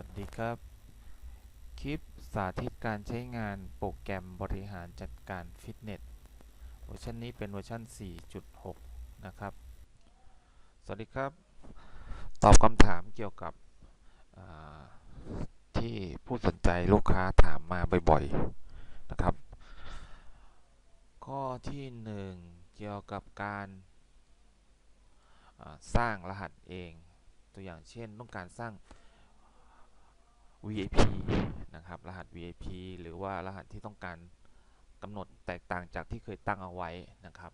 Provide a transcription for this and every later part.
วัสดีครับ คลิปสาธิตการใช้งานโปรแกรมบริหารจัดการฟิตเนสเวอร์ชันนี้เป็นเวอร์ชัน 4.6 นะครับ สวัสดีครับ ตอบคำถามเกี่ยวกับที่ผู้สนใจลูกค้าถามมาบ่อยๆ นะครับ ข้อที่ 1 เกี่ยวกับการสร้างรหัสเอง ตัวอย่างเช่นต้องการสร้าง VIP นะครับ รหัส VIP หรือว่ารหัสที่ต้องการกำหนดแตกต่างจากที่เคยตั้งเอาไว้นะครับ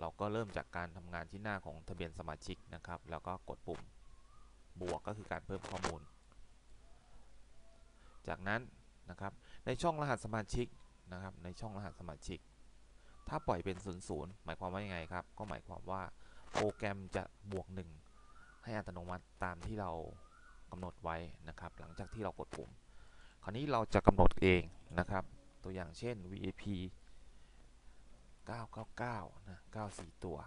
เราก็เริ่มจากการทำงานที่หน้าของทะเบียนสมาชิกนะครับ แล้วก็กดปุ่มบวกก็คือการเพิ่มข้อมูล จากนั้นนะครับในช่องรหัสสมาชิกนะครับ ในช่องรหัสสมาชิก ถ้าปล่อยเป็น 00 หมายความว่ายังไงครับ ก็หมายความว่าโปรแกรมจะบวก 1 ให้อัตโนมัติตามที่เรา กำหนดไว้นะครับ หลังจากที่เรากดปุ่ม คราวนี้เราจะกำหนดเองนะครับ ตัวอย่างเช่น VIP 999นะ94 ตัว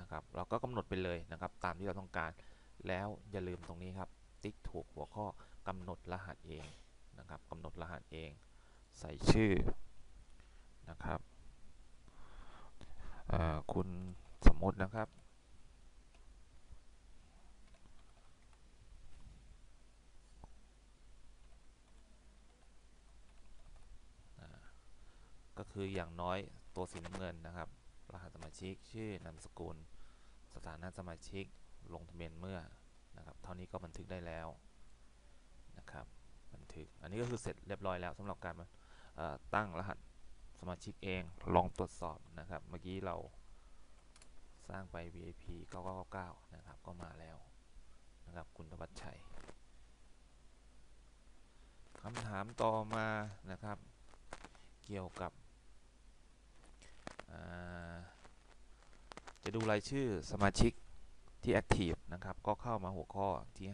นะครับ เราก็กำหนดไปเลยนะครับ ตามที่เราต้องการ แล้วอย่าลืมตรงนี้ครับ ติ๊กถูกหัวข้อกำหนดรหัสเองนะครับกำหนดรหัสเอง ใส่ชื่อนะครับคุณสมมตินะครับ ก็ คืออย่างน้อยตัวสีน้ำเงินนะครับ รหัสสมาชิกชื่อนามสกุล สถานะสมาชิกลงทะเบียนเมื่อนะครับเท่านี้ก็บันทึกได้แล้วนะครับบันทึกอันนี้ก็คือเสร็จเรียบร้อยแล้วสำหรับการตั้งรหัสสมาชิกเองลองตรวจสอบนะครับ เมื่อกี้เราสร้างไป VIP 9999 นะครับ ก็มาแล้วนะครับคุณธวัชชัยคำถามต่อมานะครับ เกี่ยวกับ จะดูรายชื่อสมาชิกที่ Active นะครับ ก็เข้ามาหัวข้อที่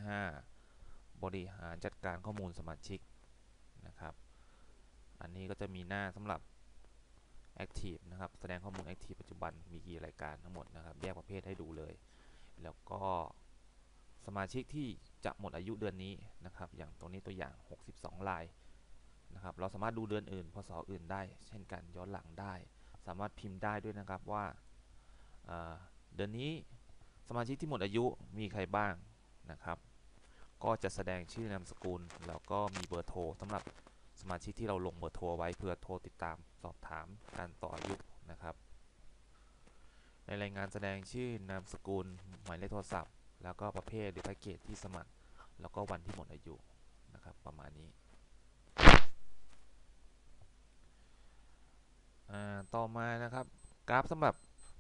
5 บริหารจัดการข้อมูลสมาชิกนะครับ อันนี้ก็จะมีหน้าสำหรับ Active นะครับ แสดงข้อมูล Active ปัจจุบันมีกี่รายการทั้งหมดนะครับ แยกประเภทให้ดูเลย แล้วก็สมาชิกที่จะหมดอายุเดือนนี้นะครับ อย่างตรงนี้ตัวอย่าง 62 รายนะครับ เราสามารถดูเดือนอื่นพศอื่นได้ เช่นกันย้อนหลังได้ สามารถพิมพ์ได้ด้วยนะครับว่าเดือนนี้สมาชิกที่หมดอายุมีใครบ้างนะครับ ก็จะแสดงชื่อนามสกุล แล้วก็มีเบอร์โทรสำหรับสมาชิกที่เราลงเบอร์โทรไว้เพื่อโทรติดตามสอบถามการต่ออายุนะครับ ในรายงานแสดงชื่อนามสกุลหมายเลขโทรศัพท์ แล้วก็ประเภทหรือแพ็กเกจที่สมัคร แล้วก็วันที่หมดอายุนะครับประมาณนี้ อ่า ต่อมานะครับกราฟสำหรับ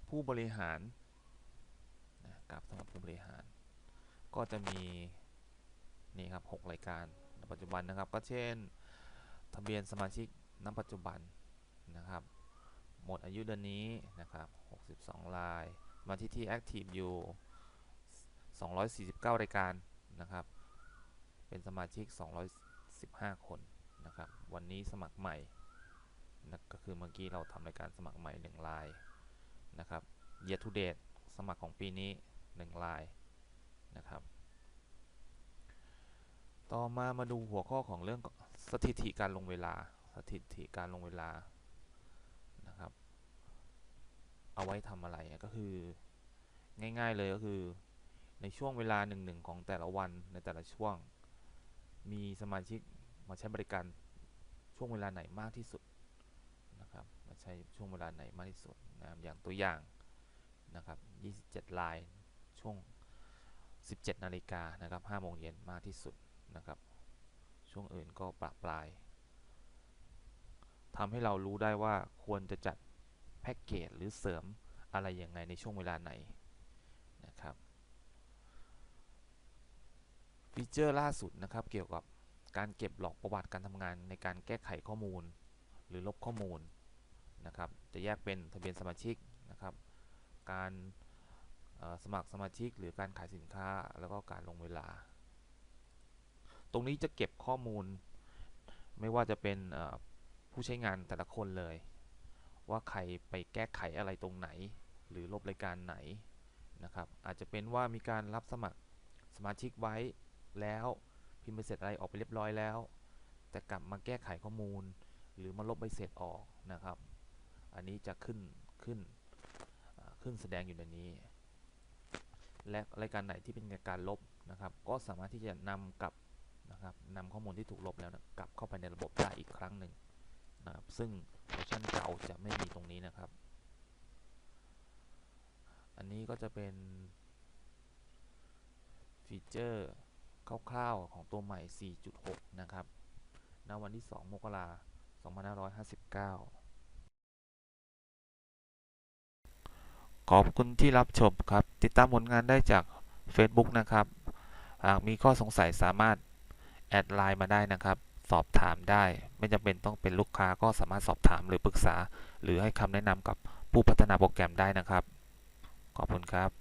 ผู้บริหารนะกราฟสำหรับผู้บริหาร ก็จะมีนี่ครับ6รายการปัจจุบันนะครับ ก็เช่น ทะเบียนสมาชิกณปัจจุบันนะครับ หมดอายุเดือนนี้นะครับ 62 ราย มาชิกที่ Active อยู่ 249 รายการนะครับ เป็นสมาชิก 215 คนนะครับ วันนี้สมัครใหม่ นะก็คือเมื่อกี้เราทำรายการสมัครใหม่1ลายนะครับ year to date สมัครของปีนี้1ลายนะครับ ต่อมามาดูหัวข้อของเรื่องสถิติการลงเวลา สถิติการลงเวลานะครับ เอาไว้ทำอะไรก็คือง่ายๆเลยก็คือในช่วงเวลาหนึ่งๆของแต่ละวันในแต่ละช่วง มีสมาชิกมาใช้บริการช่วงเวลาไหนมากที่สุด ใช้ช่วงเวลาไหนมากที่สุดนะครับอย่างตัวอย่างนะครับ27ลายช่วง 17นาฬิกานะครับ5โมงเย็นมากที่สุดนะครับ ช่วงอื่นก็ปรับปลายทำให้เรารู้ได้ว่าควรจะจัดแพ็กเกจหรือเสริมอะไรยังไงในช่วงเวลาไหนนะครับฟีเจอร์ล่าสุดนะครับเกี่ยวกับการเก็บหลอกประวัติการทำงานในการแก้ไขข้อมูล หรือลบข้อมูล นะครับ จะแยกเป็นทะเบียนสมาชิกนะครับ การสมัครสมาชิกหรือการขายสินค้าแล้วก็การลงเวลา ตรงนี้จะเก็บข้อมูล ไม่ว่าจะเป็นผู้ใช้งานแต่ละคนเลย ว่าใครไปแก้ไขอะไรตรงไหน หรือลบรายการไหนนะครับ อาจจะเป็นว่ามีการรับสมัครสมาชิกไว้แล้วพิมพ์ใบเสร็จอะไรออกไปเรียบร้อยแล้ว แต่กลับมาแก้ไขข้อมูล หรือมาลบใบเสร็จออกนะครับ อันนี้จะขึ้นขึ้นขึ้นแสดงอยู่ในนี้ และรายการไหนที่เป็นการลบนะครับ ก็สามารถที่จะนำกลับนะครับนำข้อมูลที่ถูกลบแล้วนะกลับเข้าไปในระบบได้อีกครั้งหนึ่งนะครับ ซึ่งเวอร์ชันเก่าจะไม่มีตรงนี้นะครับ อันนี้ก็จะเป็นฟีเจอร์คร่าวๆของตัวใหม่ 4.6 นะครับ ณ วันที่ 2 มกราคม 2559 ขอบคุณที่รับชมครับ ติดตามผลงานได้จาก Facebook นะครับ หากมีข้อสงสัยสามารถ แอดไลน์มาได้นะครับ สอบถามได้ ไม่จำเป็นต้องเป็นลูกค้าก็สามารถสอบถามหรือปรึกษา หรือให้คำแนะนำกับผู้พัฒนาโปรแกรมได้นะครับ ขอบคุณครับ